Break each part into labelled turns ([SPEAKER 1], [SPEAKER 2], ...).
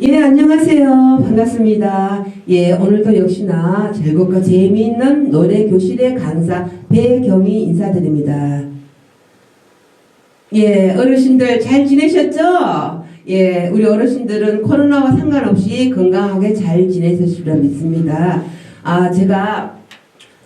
[SPEAKER 1] 예, 안녕하세요. 반갑습니다. 예, 오늘도 역시나 즐겁고 재미있는 노래 교실의 강사 배경희 인사드립니다. 예, 어르신들 잘 지내셨죠? 예, 우리 어르신들은 코로나와 상관없이 건강하게 잘 지내셨으리라 믿습니다. 아, 제가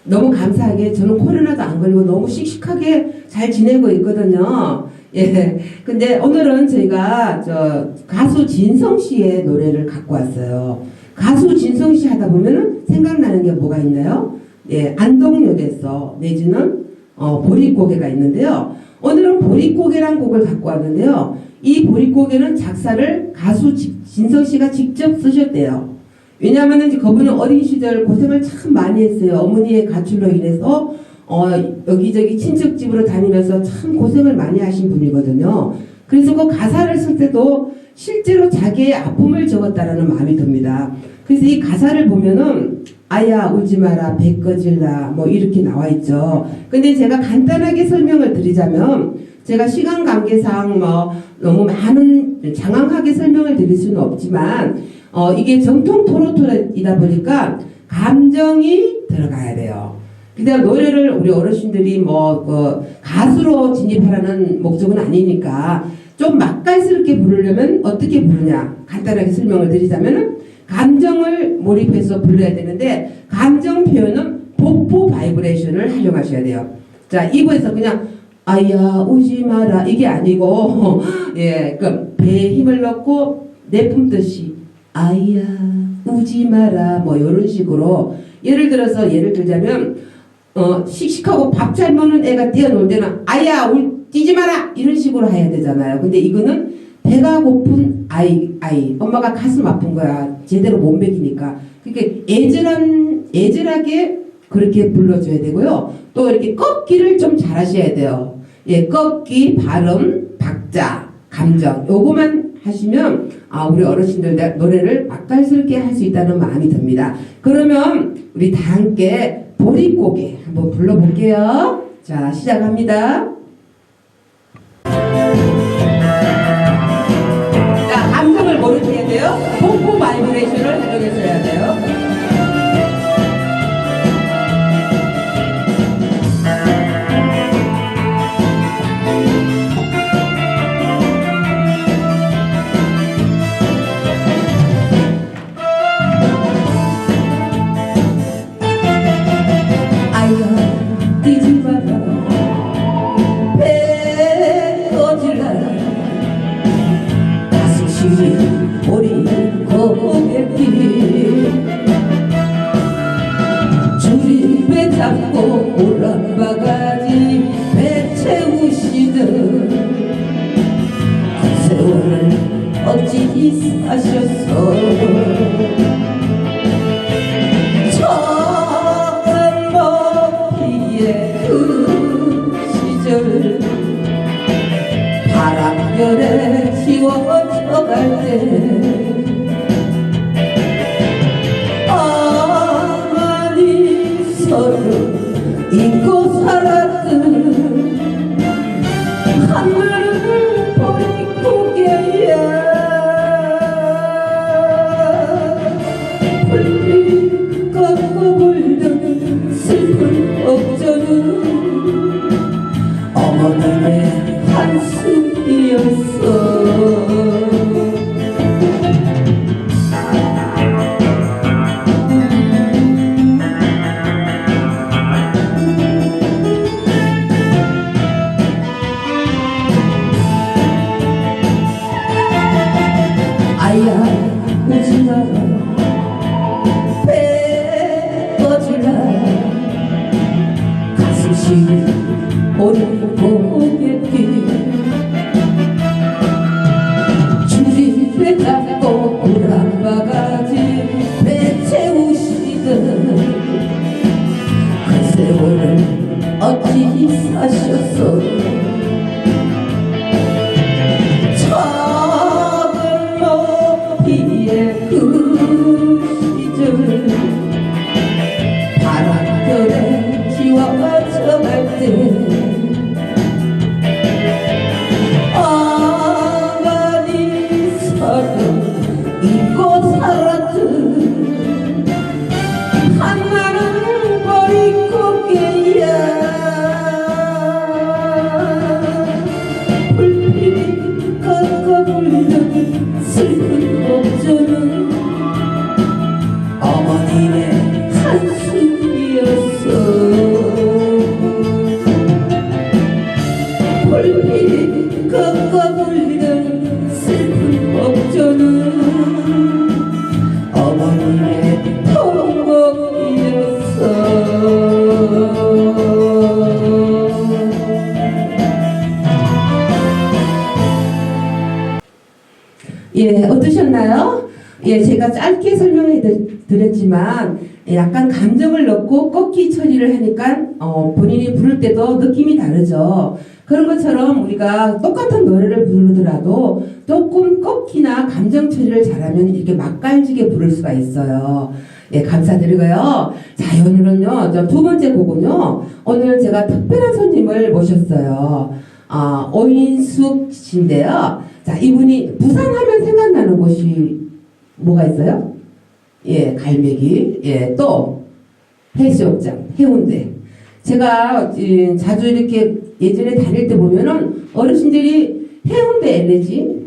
[SPEAKER 1] 너무 감사하게 저는 코로나도 안 걸리고 너무 씩씩하게 잘 지내고 있거든요. 예. 근데 오늘은 저희가 저 가수 진성 씨의 노래를 갖고 왔어요. 가수 진성 씨 하다 보면은 생각나는 게 뭐가 있나요? 예, 안동역에서 내지는 어, 보릿고개가 있는데요. 오늘은 보릿고개란 곡을 갖고 왔는데요. 이 보릿고개는 작사를 가수 지- 진성 씨가 직접 쓰셨대요. 왜냐하면 그분은 어린 시절 고생을 참 많이 했어요. 어머니의 가출로 인해서 어, 여기저기 친척집으로 다니면서 참 고생을 많이 하신 분이거든요. 그래서 그 가사를 쓸 때도 실제로 자기의 아픔을 적었다라는 마음이 듭니다. 그래서 이 가사를 보면은 아야 울지 마라 배 꺼질라 뭐 이렇게 나와 있죠. 근데 제가 간단하게 설명을 드리자면 제가 시간 관계상 뭐 너무 많은 장황하게 설명을 드릴 수는 없지만 어 이게 정통 토로토이다 보니까 감정이 들어가야 돼요. 근데 노래를 우리 어르신들이 뭐 그 가수로 진입하라는 목적은 아니니까 좀 맛깔스럽게 부르려면 어떻게 부르냐 간단하게 설명을 드리자면은 감정을 몰입해서 불러야 되는데 감정 표현은 복부 바이브레이션을 활용하셔야 돼요. 자 입에서 그냥 아야 우지 마라 이게 아니고 예그 배에 힘을 넣고 내뿜듯이 아야 우지 마라 뭐 이런 식으로 예를 들어서 예를 들자면 어 씩씩하고 밥 잘 먹는 애가 뛰어놀 때는 아야 울 뛰지 마라 이런 식으로 해야 되잖아요. 근데 이거는 배가 고픈 아이 아이 엄마가 가슴 아픈 거야 제대로 못 먹이니까 그렇게 애절한 애절하게 그렇게 불러줘야 되고요. 또 이렇게 꺾기를 좀 잘하셔야 돼요. 예, 꺾기, 발음, 박자, 감정 요거만 하시면 아 우리 어르신들 내- 노래를 맛깔스럽게 할 수 있다는 마음이 듭니다. 그러면 우리 다 함께 보릿고개 한번 불러볼게요. 자 시작합니다. 자 감성을 돼요. 복부 바이브레이션을 활용해서 해야 돼요. 예, 약간 감정을 넣고 꺾기 처리를 하니까 어, 본인이 부를 때도 느낌이 다르죠. 그런 것처럼 우리가 똑같은 노래를 부르더라도 조금 꺾기나 감정 처리를 잘하면 이렇게 맛깔지게 부를 수가 있어요. 예, 감사드리고요. 자, 오늘은요, 저두 번째 곡은요, 오늘 제가 특별한 손님을 모셨어요. 아, 오인숙 씨인데요. 자, 이분이 부산하면 생각나는 곳이 뭐가 있어요? 예, 갈매기. 예, 또 해수욕장, 해운대. 제가 이, 자주 이렇게 예전에 다닐 때 보면은 어르신들이 해운대 엘레지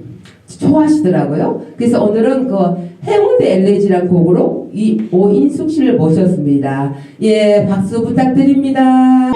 [SPEAKER 1] 좋아하시더라고요. 그래서 오늘은 그 해운대 엘레지란 곡으로 이 오인숙 씨를 모셨습니다. 예, 박수 부탁드립니다.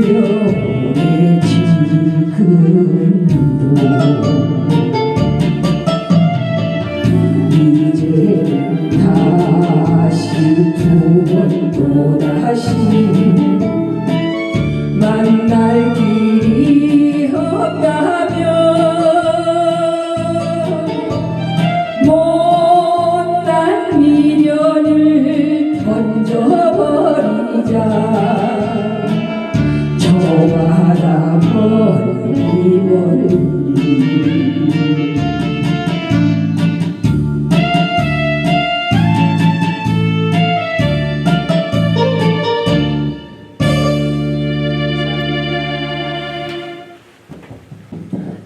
[SPEAKER 2] 들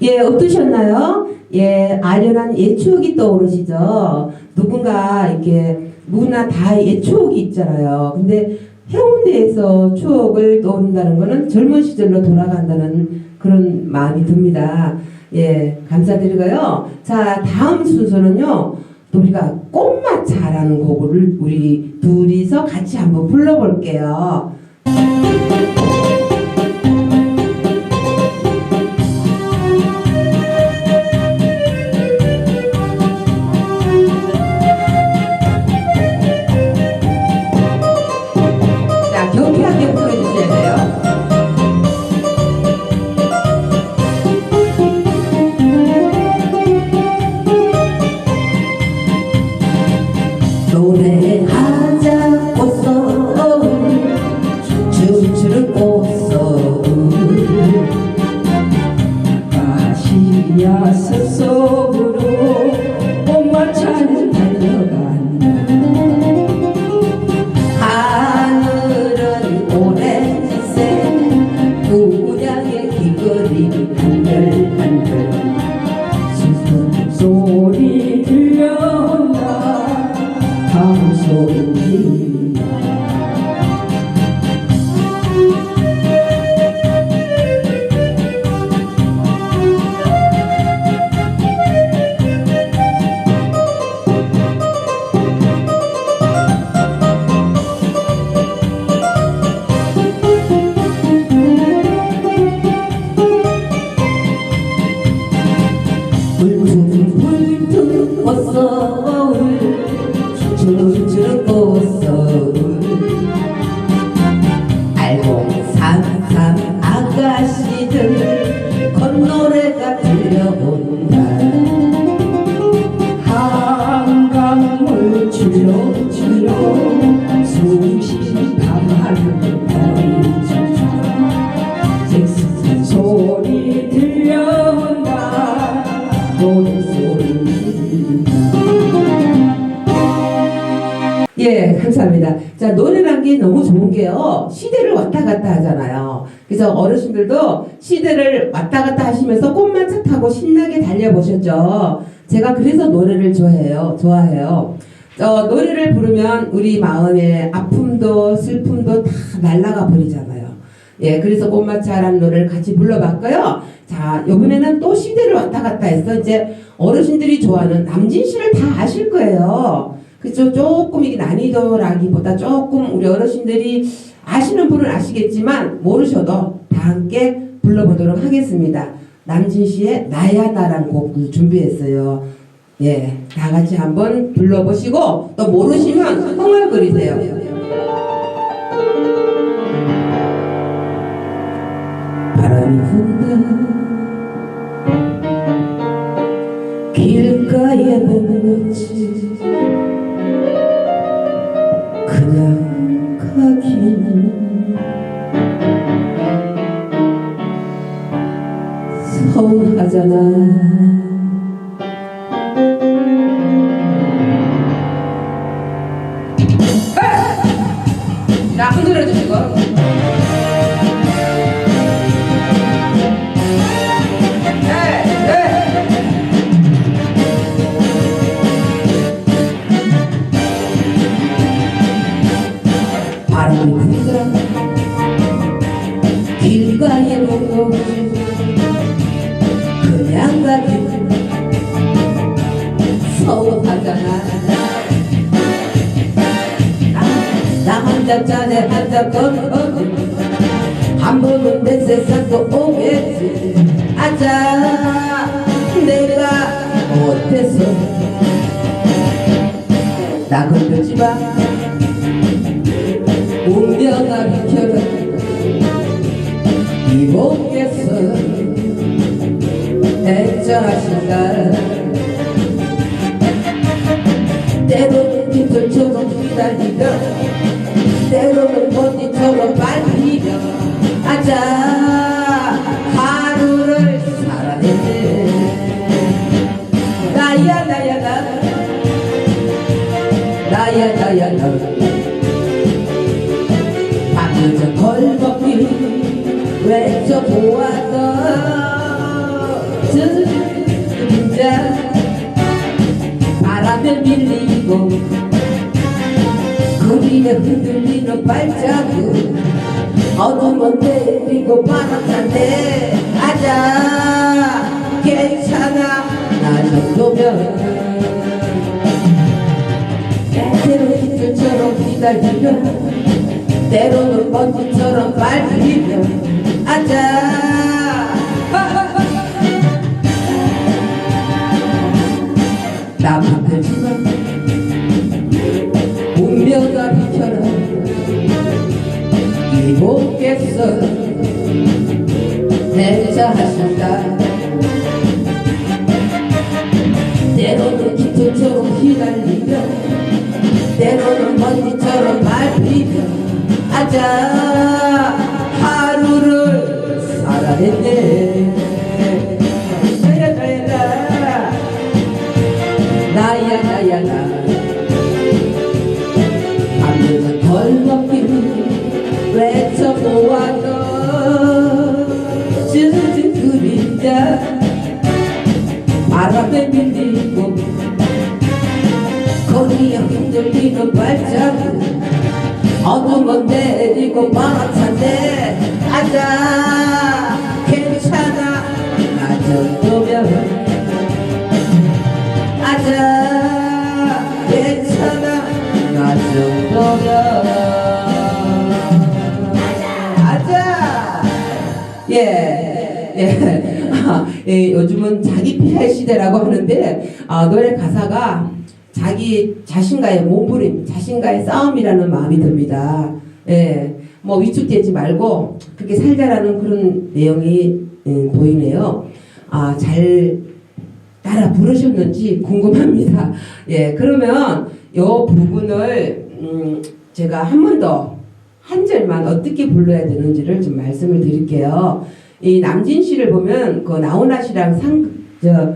[SPEAKER 1] 예, 어떠셨나요? 예, 아련한 옛 추억이 떠오르시죠? 누군가 이렇게 누구나 다 옛 추억이 있잖아요. 근데 해운대에서 추억을 떠오른다는 거는 젊은 시절로 돌아간다는 그런 마음이 듭니다. 예, 감사드리고요. 자, 다음 순서는요. 또 우리가 꽃마차라는 곡을 우리 둘이서 같이 한번 불러볼게요. கொதி கொதி உங்கள் 어르신들도 시대를 왔다 갔다 하시면서 꽃만차 타고 신나게 달려보셨죠. 제가 그래서 노래를 좋아해요. 좋아해요. 어, 노래를 부르면 우리 마음의 아픔도 슬픔도 다 날아가 버리잖아요. 예, 그래서 꽃마차라는 노래를 같이 불러봤고요. 자, 이번에는 또 시대를 왔다 갔다 해서 이제 어르신들이 좋아하는 남진 씨를 다 아실 거예요. 그죠? 조금 이게 난이도라기보다 조금 우리 어르신들이 아시는 분은 아시겠지만 모르셔도 다 함께 불러보도록 하겠습니다. 남진 씨의 나야 나란 곡을 준비했어요. 예, 다 같이 한번 불러보시고 또 모르시면 흥얼거리세요. 바람이 분다 길가에 멈지 그냥 가기 서운하잖아. 나, 나 혼자 짜내 한잔 걸어 한 번은 내 세상도 때로는 빗돌처럼 휘날리며 때로는 먼지처럼 빨리며 아자 하루를 살아냈네 나야 나야 나. 나야 나야 나. 밤늦은 걸벗길 외쳐 보았던 바람에 밀리고 거리에 흔들리는 발자국. 어둠은 내리고 바람 찬데 아자. 괜찮아. 나 정도면. 때로 빗줄처럼 휘날리며 때로는 먼지처럼 빨리며 아자 운명아 비켜라 이목에서 대자하신다 때로는 기토처럼 휘날리며 때로는 먼지처럼 말리며 아자 아자 예, 예. 아, 예, 요즘은 자기 피할 시대라고 하는데 아, 노래 가사가 자기 자신과의 몸부림, 자신과의 싸움이라는 마음이 듭니다. 예, 뭐 위축되지 말고 그렇게 살자라는 그런 내용이 예, 보이네요. 아, 잘 따라 부르셨는지 궁금합니다. 예, 그러면 요 부분을 음, 제가 한 번 더 한 절만 어떻게 불러야 되는지를 좀 말씀을 드릴게요. 이 남진 씨를 보면 그 나훈아 씨랑 상저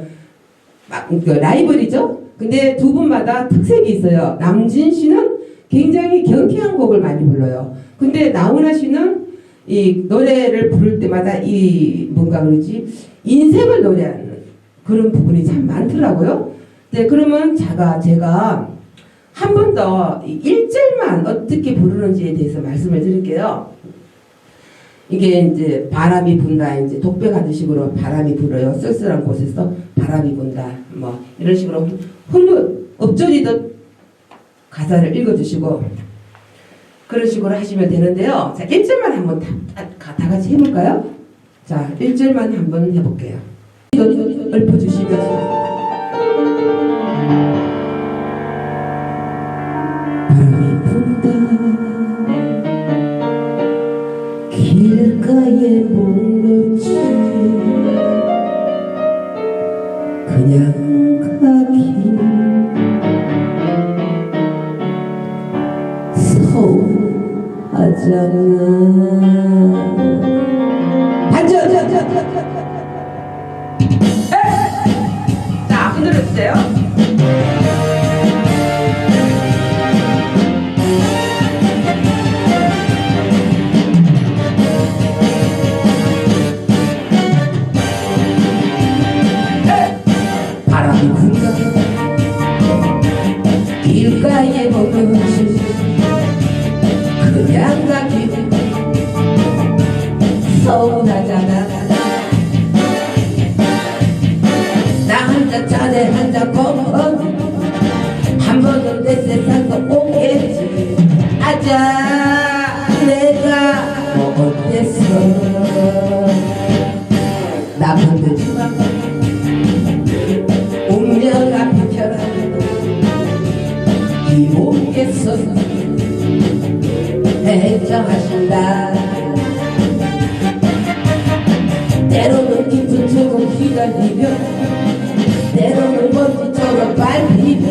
[SPEAKER 1] 그 라이벌이죠. 근데 두 분마다 특색이 있어요. 남진 씨는 굉장히 경쾌한 곡을 많이 불러요. 근데 나훈아 씨는 이 노래를 부를 때마다 이 뭔가 그러지 인생을 노래하는 그런 부분이 참 많더라고요. 네, 그러면 제가 제가 한 번 더 1절만 어떻게 부르는지에 대해서 말씀을 드릴게요. 이게 이제 바람이 분다 이제 독백하는 식으로 바람이 불어요. 쓸쓸한 곳에서 바람이 분다. 뭐 이런 식으로 흐뭇 엎조리듯 가사를 읽어주시고 그런 식으로 하시면 되는데요. 자 1절만 한번 다, 다, 다 같이 해볼까요? 자 1절만 한번 해볼게요. 읊어주시면서 서운하잖아 해정하신다. 때로는 기쁨처럼 기다리며 때로는 먼지처럼 밟히며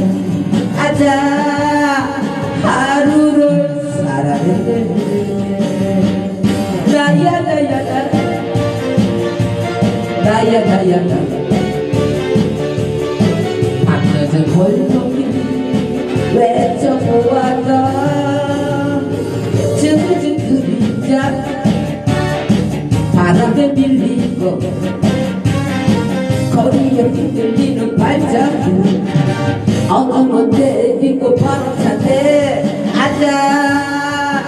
[SPEAKER 1] 아자 하루를 살아냈네 나야 나야 나 나야 나야 나밤 거리에 흔들리는 발자국. 어둠은 내리고 바람 찬데 아자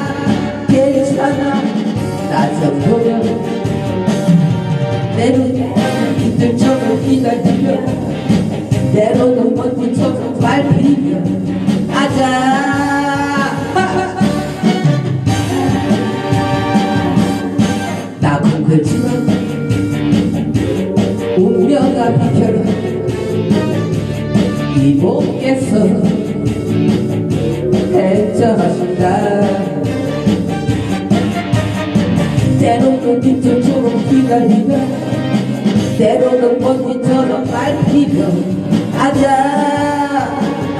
[SPEAKER 1] 괜찮아. 나 정도면 때로는 이들처럼 기다리며 때로는 먼지처럼 밟히며 아자 나 공글지 비켜라. 이 몸께서 해쳐하신다. 때로는 빛처럼 기다리며 때로는 먼지처럼 밟히며 아자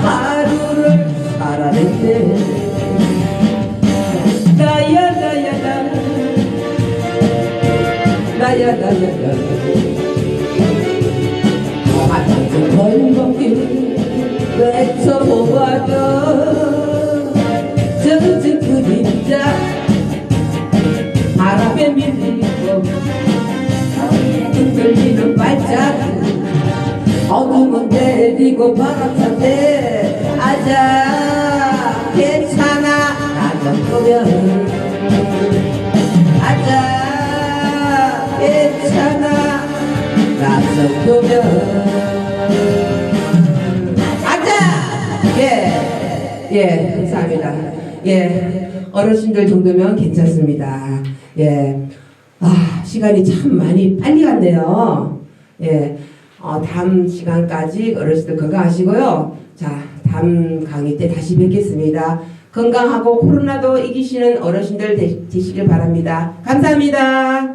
[SPEAKER 1] 하루를 살아냈네 골목길 외쳐보아도 젖은 그림자 바람에 밀리고 흔들리는 발자국 어둠은 내리고 바람 찬데 아자 괜찮아 나 정도면 아자 괜찮아 나 정도면 예, 예, 감사합니다. 예, 어르신들 정도면 괜찮습니다. 예, 아, 시간이 참 많이 빨리 갔네요. 예, 어, 다음 시간까지 어르신들 건강하시고요. 자, 다음 강의 때 다시 뵙겠습니다. 건강하고 코로나도 이기시는 어르신들 되, 되시길 바랍니다. 감사합니다.